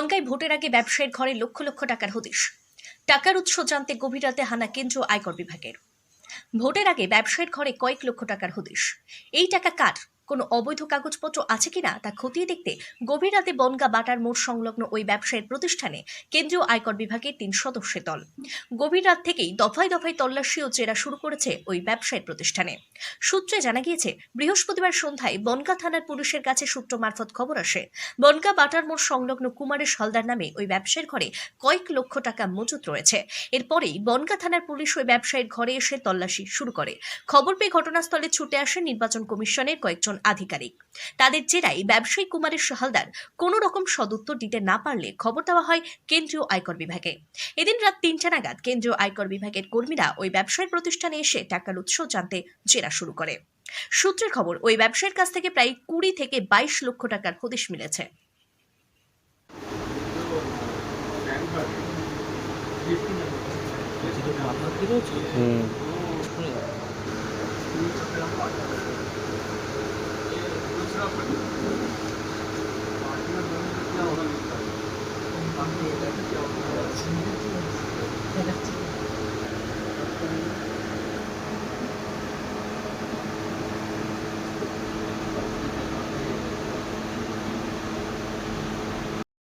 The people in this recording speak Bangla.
বনগাই ভোটের আগে ব্যবসায়ীর ঘরে লক্ষ লক্ষ টাকার হদিশ। টাকার উৎস জানতে গভীর রাতে হানা কেন্দ্রীয় আয়কর বিভাগের। ভোটের আগে ব্যবসায়ীর ঘরে কয়েক লক্ষ টাকার হদিশ। এই টাকা কার? কোনো অবৈধ কাগজপত্র আছে কিনা তা খতিয়ে দেখতে গভীর রাতে বনগা বাটার মোড় সংলগ্ন ওই ব্যবসায়ীর প্রতিষ্ঠানে কেন্দ্রীয় আয়কর বিভাগের তিন সদস্যের দল। গভীর রাত থেকেই দফায় দফায় তল্লাশি ও জেরা শুরু করেছে ওই ব্যবসায়ীর প্রতিষ্ঠানে। সূত্রে জানা গিয়েছে, বৃহস্পতিবার সন্ধ্যায় বনগা থানার পুলিশের কাছে সূত্র মারফত খবর আসে, বনগা বাটার মোড় সংলগ্ন কুমারের সলদার নামে ওই ব্যবসায়ীর ঘরে কয়েক লক্ষ টাকা মজুত রয়েছে। এরপরেই বনগা থানার পুলিশ ওই ব্যবসায়ীর ঘরে এসে তল্লাশি শুরু করে। খবর পেয়ে ঘটনাস্থলে ছুটে আসে নির্বাচন কমিশনের কয়েকজন আধিকারিক। তাদের জেরাই ব্যবসায়ী কুমারের হালদার কোনো রকম সদুত্তর দিতে না পারলে খবর দেওয়া হয় কেন্দ্রীয় আয়কর বিভাগে। এদিন রাত তিনটা নাগাদ কেন্দ্রীয় আয়কর বিভাগের কর্মীরা ওই ব্যবসায়ীর প্রতিষ্ঠানে এসে টাকার উৎস জানতে জেরা শুরু করে। সূত্রের খবর, ওই ব্যবসায়ীর কাছ থেকে প্রায় কুড়ি থেকে বাইশ লক্ষ টাকার হদিশ মিলেছে। হুম। Telefon